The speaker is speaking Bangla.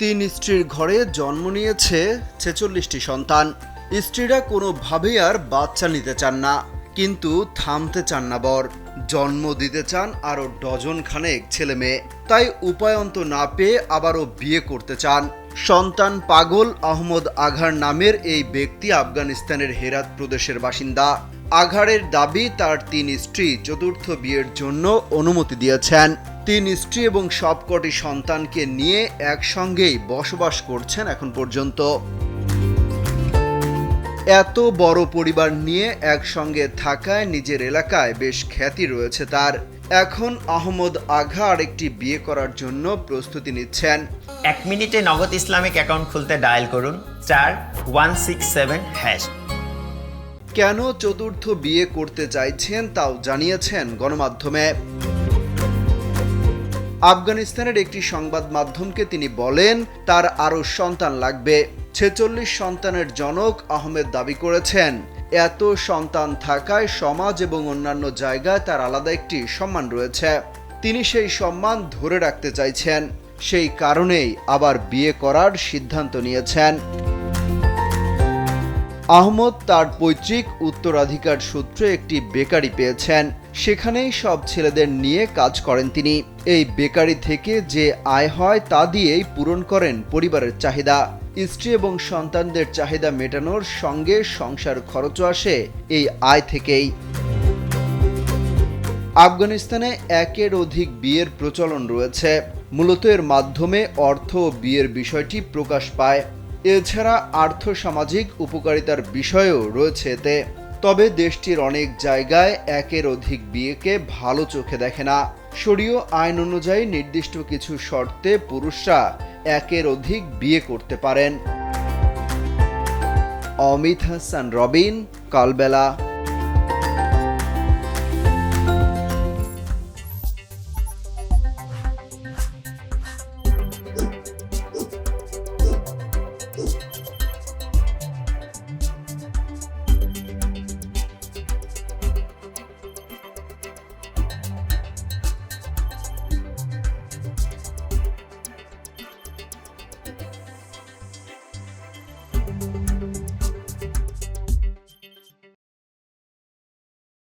তিন স্ত্রীর ঘরে জন্ম নিয়েছে ছেচল্লিশটি সন্তান। স্ত্রীরা কোনোভাবেই আর বাচ্চা নিতে চান না, কিন্তু থামতে চান না বর। জন্ম দিতে চান আরও ডজন খানেক ছেলে মেয়ে। তাই উপায়ন্ত না পেয়ে আবারও বিয়ে করতে চান। সন্তান পাগল আহমদ আঘার নামের এই ব্যক্তি আফগানিস্তানের হেরাত প্রদেশের বাসিন্দা। আঘারের দাবি, তার তিন স্ত্রী চতুর্থ বিয়ের জন্য অনুমতি দিয়েছেন। তিন স্ত্রী এবং সবকটি সন্তানকে নিয়ে একসঙ্গেই বসবাস করছেন এখন পর্যন্ত। এত বড় পরিবার নিয়ে একসঙ্গে থাকায় নিজের এলাকায় বেশ খ্যাতি রয়েছে তার। এখন আহমদ আঘা আরেকটি বিয়ে করার জন্য প্রস্তুতি নিচ্ছেন। এক মিনিটে নগদ ইসলামিক অ্যাকাউন্ট খুলতে ডায়াল করুন চার ওয়ান সিক্স সেভেন হ্যাশ। কেন চতুর্থ বিয়ে করতে চাইছেন তাও জানিয়েছেন গণমাধ্যমে। আফগানিস্তানের একটি সংবাদ মাধ্যমকে তিনি বলেন, তার আরও সন্তান লাগবে। ছেচল্লিশ সন্তানের জনক আহমেদ দাবি করেছেন, এত সন্তান থাকায় সমাজ এবং অন্যান্য জায়গায় তার আলাদা একটি সম্মান রয়েছে। তিনি সেই সম্মান ধরে রাখতে চাইছেন, সেই কারণেই আবার বিয়ে করার সিদ্ধান্ত নিয়েছেন। আহমদ তার পৈতৃক উত্তরাধিকার সূত্রে একটি বেকারি পেয়েছেন। সেখানেই সব ছেলেদের নিয়ে কাজ করেন তিনি। এই বেকারি থেকে যে আয় হয় তা দিয়েই পূরণ করেন পরিবারের চাহিদা। স্ত্রী এবং সন্তানদের চাহিদা মেটানোর সঙ্গে সংসার খরচও আসে এই আয় থেকেই। আফগানিস্তানে একের অধিক বিয়ের প্রচলন রয়েছে। মূলত এর মাধ্যমে অর্থ ও বিয়ের বিষয়টি প্রকাশ পায়। এছাড়া আর্থসামাজিক উপকারিতার বিষয়ও রয়েছে এতে। তবে দেশটির অনেক জায়গায় একের অধিক বিয়েকে ভালো চোখে দেখে না। শরীয় আইন অনুযায়ী নির্দিষ্ট কিছু শর্তে পুরুষরা একের অধিক বিয়ে করতে পারেন। অমিত হাসান, রবিন, কালবেলা।